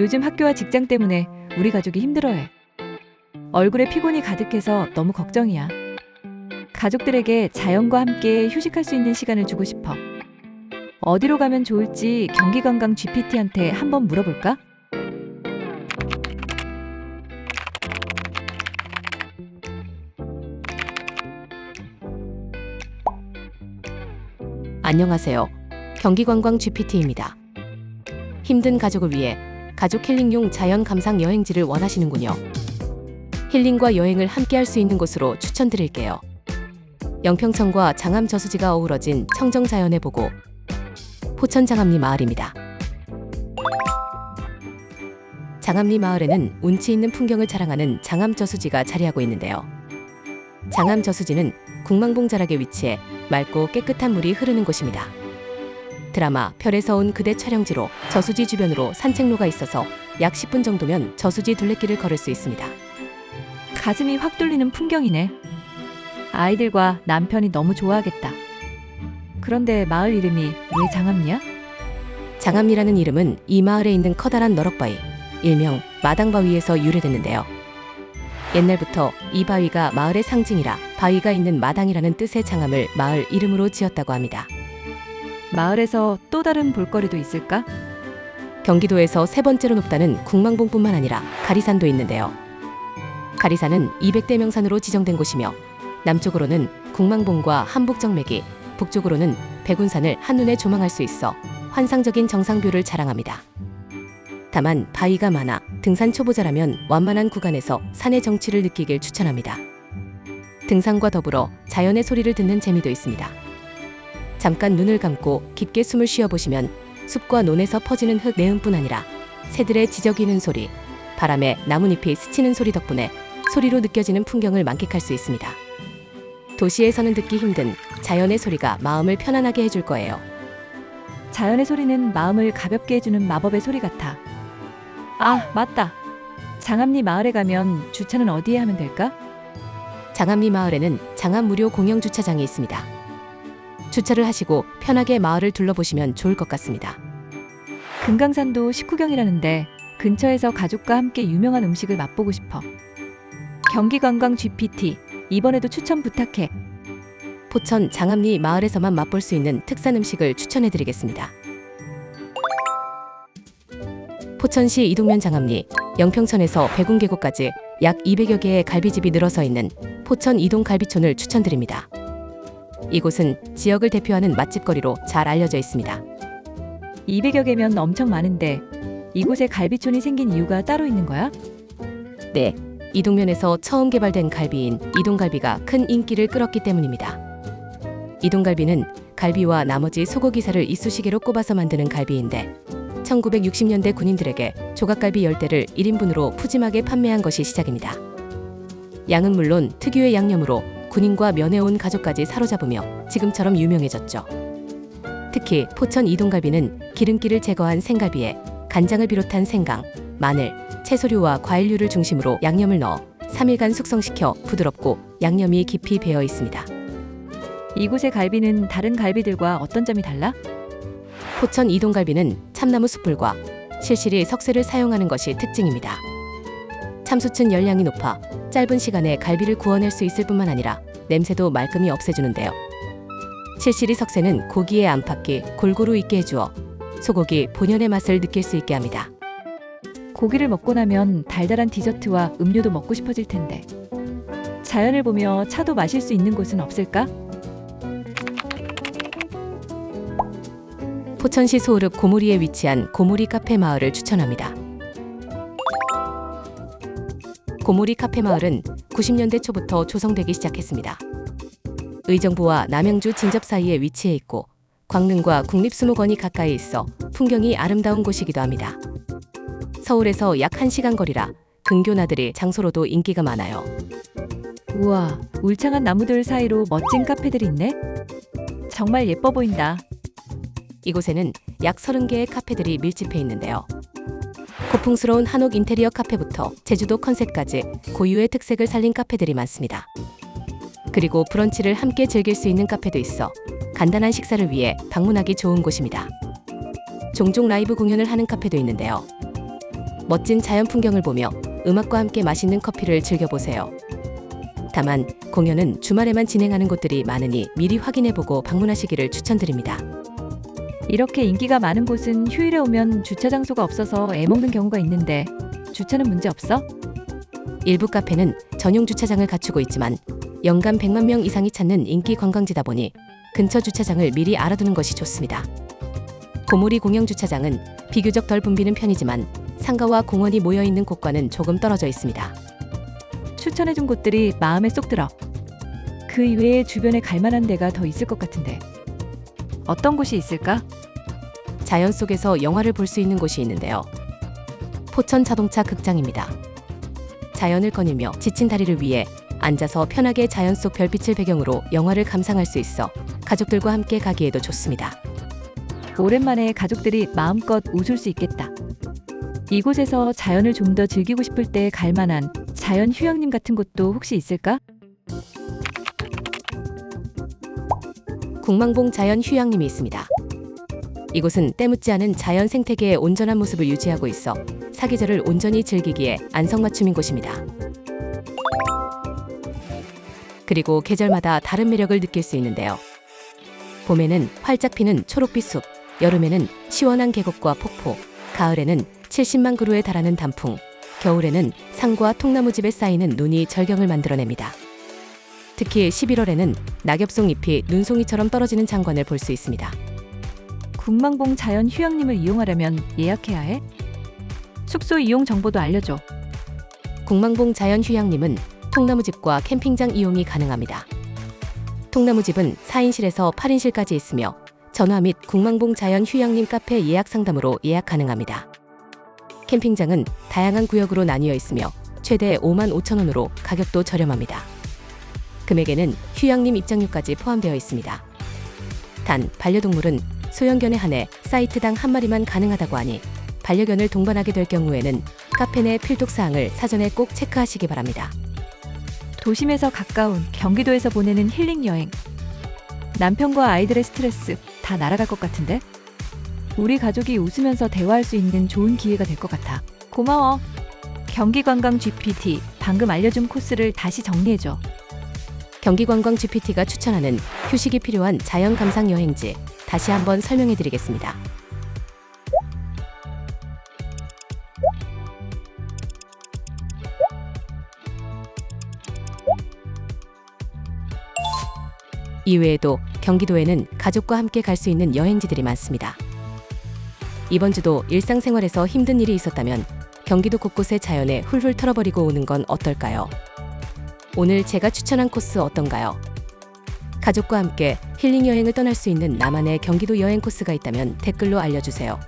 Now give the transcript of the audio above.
요즘 학교와 직장 때문에 우리 가족이 힘들어해. 얼굴에 피곤이 가득해서 너무 걱정이야. 가족들에게 자연과 함께 휴식할 수 있는 시간을 주고 싶어. 어디로 가면 좋을지 경기관광 GPT한테 한번 물어볼까? 안녕하세요. 경기관광 GPT입니다. 힘든 가족을 위해 가족 힐링용 자연 감상 여행지를 원하시는군요. 힐링과 여행을 함께 할 수 있는 곳으로 추천드릴게요. 영평천과 장암 저수지가 어우러진 청정 자연의 보고 포천 장암리 마을입니다. 장암리 마을에는 운치 있는 풍경을 자랑하는 장암 저수지가 자리하고 있는데요. 장암 저수지는 국망봉 자락에 위치해 맑고 깨끗한 물이 흐르는 곳입니다. 드라마 별에서 온 그대 촬영지로 저수지 주변으로 산책로가 있어서 약 10분 정도면 저수지 둘레길을 걸을 수 있습니다. 가슴이 확 뚫리는 풍경이네. 아이들과 남편이 너무 좋아하겠다. 그런데 마을 이름이 왜 장암리야? 장암리라는 이름은 이 마을에 있는 커다란 너럭바위, 일명 마당바위에서 유래됐는데요. 옛날부터 이 바위가 마을의 상징이라 바위가 있는 마당이라는 뜻의 장암을 마을 이름으로 지었다고 합니다. 마을에서 또 다른 볼거리도 있을까? 경기도에서 세 번째로 높다는 국망봉뿐만 아니라 가리산도 있는데요. 가리산은 200대 명산으로 지정된 곳이며 남쪽으로는 국망봉과 한북정맥이, 북쪽으로는 백운산을 한눈에 조망할 수 있어 환상적인 정상뷰를 자랑합니다. 다만 바위가 많아 등산 초보자라면 완만한 구간에서 산의 정취를 느끼길 추천합니다. 등산과 더불어 자연의 소리를 듣는 재미도 있습니다. 잠깐 눈을 감고 깊게 숨을 쉬어보시면 숲과 논에서 퍼지는 흙 내음뿐 아니라 새들의 지저귀는 소리, 바람에 나뭇잎이 스치는 소리 덕분에 소리로 느껴지는 풍경을 만끽할 수 있습니다. 도시에서는 듣기 힘든 자연의 소리가 마음을 편안하게 해줄 거예요. 자연의 소리는 마음을 가볍게 해주는 마법의 소리 같아. 아, 맞다. 장암리 마을에 가면 주차는 어디에 하면 될까? 장암리 마을에는 장암 무료 공영 주차장이 있습니다. 주차를 하시고 편하게 마을을 둘러보시면 좋을 것 같습니다. 금강산도 식후경이라는데 근처에서 가족과 함께 유명한 음식을 맛보고 싶어. 경기관광 GPT 이번에도 추천 부탁해. 포천 장암리 마을에서만 맛볼 수 있는 특산 음식을 추천해 드리겠습니다. 포천시 이동면 장암리, 영평천에서 백운계곡까지 약 200여 개의 갈비집이 늘어서 있는 포천 이동 갈비촌을 추천드립니다. 이곳은 지역을 대표하는 맛집거리로 잘 알려져 있습니다. 200여 개면 엄청 많은데 이곳에 갈비촌이 생긴 이유가 따로 있는 거야? 네, 이동면에서 처음 개발된 갈비인 이동갈비가 큰 인기를 끌었기 때문입니다. 이동갈비는 갈비와 나머지 소고기살을 이쑤시개로 꼽아서 만드는 갈비인데 1960년대 군인들에게 조각갈비 10대를 1인분으로 푸짐하게 판매한 것이 시작입니다. 양은 물론 특유의 양념으로 군인과 면회 온 가족까지 사로잡으며 지금처럼 유명해졌죠. 특히 포천 이동갈비는 기름기를 제거한 생갈비에 간장을 비롯한 생강, 마늘, 채소류와 과일류를 중심으로 양념을 넣어 3일간 숙성시켜 부드럽고 양념이 깊이 배어 있습니다. 이곳의 갈비는 다른 갈비들과 어떤 점이 달라? 포천 이동갈비는 참나무 숯불과 실실이 석쇠를 사용하는 것이 특징입니다. 참숯은 열량이 높아 짧은 시간에 갈비를 구워낼 수 있을 뿐만 아니라 냄새도 말끔히 없애주는데요. 실실이 석쇠는 고기의 안팎이 골고루 있게 해주어 소고기 본연의 맛을 느낄 수 있게 합니다. 고기를 먹고 나면 달달한 디저트와 음료도 먹고 싶어질 텐데. 자연을 보며 차도 마실 수 있는 곳은 없을까? 포천시 소읍 고무리에 위치한 고무리 카페 마을을 추천합니다. 고무리 카페 마을은 90년대 초부터 조성되기 시작했습니다. 의정부와 남양주 진접 사이에 위치해 있고 광릉과 국립수목원이 가까이 있어 풍경이 아름다운 곳이기도 합니다. 서울에서 약 1시간 거리라 근교 나들이 장소로도 인기가 많아요. 우와, 울창한 나무들 사이로 멋진 카페들이 있네. 정말 예뻐 보인다. 이곳에는 약 30개의 카페들이 밀집해 있는데요. 고풍스러운 한옥 인테리어 카페부터 제주도 컨셉까지 고유의 특색을 살린 카페들이 많습니다. 그리고 브런치를 함께 즐길 수 있는 카페도 있어 간단한 식사를 위해 방문하기 좋은 곳입니다. 종종 라이브 공연을 하는 카페도 있는데요. 멋진 자연 풍경을 보며 음악과 함께 맛있는 커피를 즐겨보세요. 다만 공연은 주말에만 진행하는 곳들이 많으니 미리 확인해보고 방문하시기를 추천드립니다. 이렇게 인기가 많은 곳은 휴일에 오면 주차 장소가 없어서 애먹는 경우가 있는데 주차는 문제 없어? 일부 카페는 전용 주차장을 갖추고 있지만 연간 100만 명 이상이 찾는 인기 관광지다 보니 근처 주차장을 미리 알아두는 것이 좋습니다. 고모리 공영 주차장은 비교적 덜 붐비는 편이지만 상가와 공원이 모여 있는 곳과는 조금 떨어져 있습니다. 추천해준 곳들이 마음에 쏙 들어. 그 이외에 주변에 갈 만한 데가 더 있을 것 같은데. 어떤 곳이 있을까? 자연 속에서 영화를 볼 수 있는 곳이 있는데요. 포천 자동차 극장입니다. 자연을 거닐며 지친 다리를 위해 앉아서 편하게 자연 속 별빛을 배경으로 영화를 감상할 수 있어 가족들과 함께 가기에도 좋습니다. 오랜만에 가족들이 마음껏 웃을 수 있겠다. 이곳에서 자연을 좀 더 즐기고 싶을 때 갈 만한 자연 휴양림 같은 곳도 혹시 있을까? 국망봉 자연 휴양림이 있습니다. 이곳은 때묻지 않은 자연 생태계의 온전한 모습을 유지하고 있어 사계절을 온전히 즐기기에 안성맞춤인 곳입니다. 그리고 계절마다 다른 매력을 느낄 수 있는데요. 봄에는 활짝 피는 초록빛 숲, 여름에는 시원한 계곡과 폭포, 가을에는 70만 그루에 달하는 단풍, 겨울에는 산과 통나무집에 쌓이는 눈이 절경을 만들어냅니다. 특히 11월에는 낙엽송 잎이 눈송이처럼 떨어지는 장관을 볼 수 있습니다. 국망봉 자연 휴양림을 이용하려면 예약해야 해? 숙소 이용 정보도 알려줘. 국망봉 자연 휴양림은 통나무집과 캠핑장 이용이 가능합니다. 통나무집은 4인실에서 8인실까지 있으며 전화 및 국망봉 자연 휴양림 카페 예약 상담으로 예약 가능합니다. 캠핑장은 다양한 구역으로 나뉘어 있으며 최대 5만 5천 원으로 가격도 저렴합니다. 금액에는 휴양림 입장료까지 포함되어 있습니다. 단 반려동물은 소형견에 한해 사이트당 한 마리만 가능하다고 하니 반려견을 동반하게 될 경우에는 카페 내 필독 사항을 사전에 꼭 체크하시기 바랍니다. 도심에서 가까운 경기도에서 보내는 힐링 여행. 남편과 아이들의 스트레스 다 날아갈 것 같은데? 우리 가족이 웃으면서 대화할 수 있는 좋은 기회가 될 것 같아. 고마워. 경기관광 GPT 방금 알려준 코스를 다시 정리해줘. 경기관광 GPT가 추천하는 휴식이 필요한 자연 감상 여행지 다시 한번 설명해 드리겠습니다. 이외에도 경기도에는 가족과 함께 갈 수 있는 여행지들이 많습니다. 이번 주도 일상생활에서 힘든 일이 있었다면 경기도 곳곳의 자연에 훌훌 털어버리고 오는 건 어떨까요? 오늘 제가 추천한 코스 어떤가요? 가족과 함께 힐링 여행을 떠날 수 있는 나만의 경기도 여행 코스가 있다면 댓글로 알려주세요.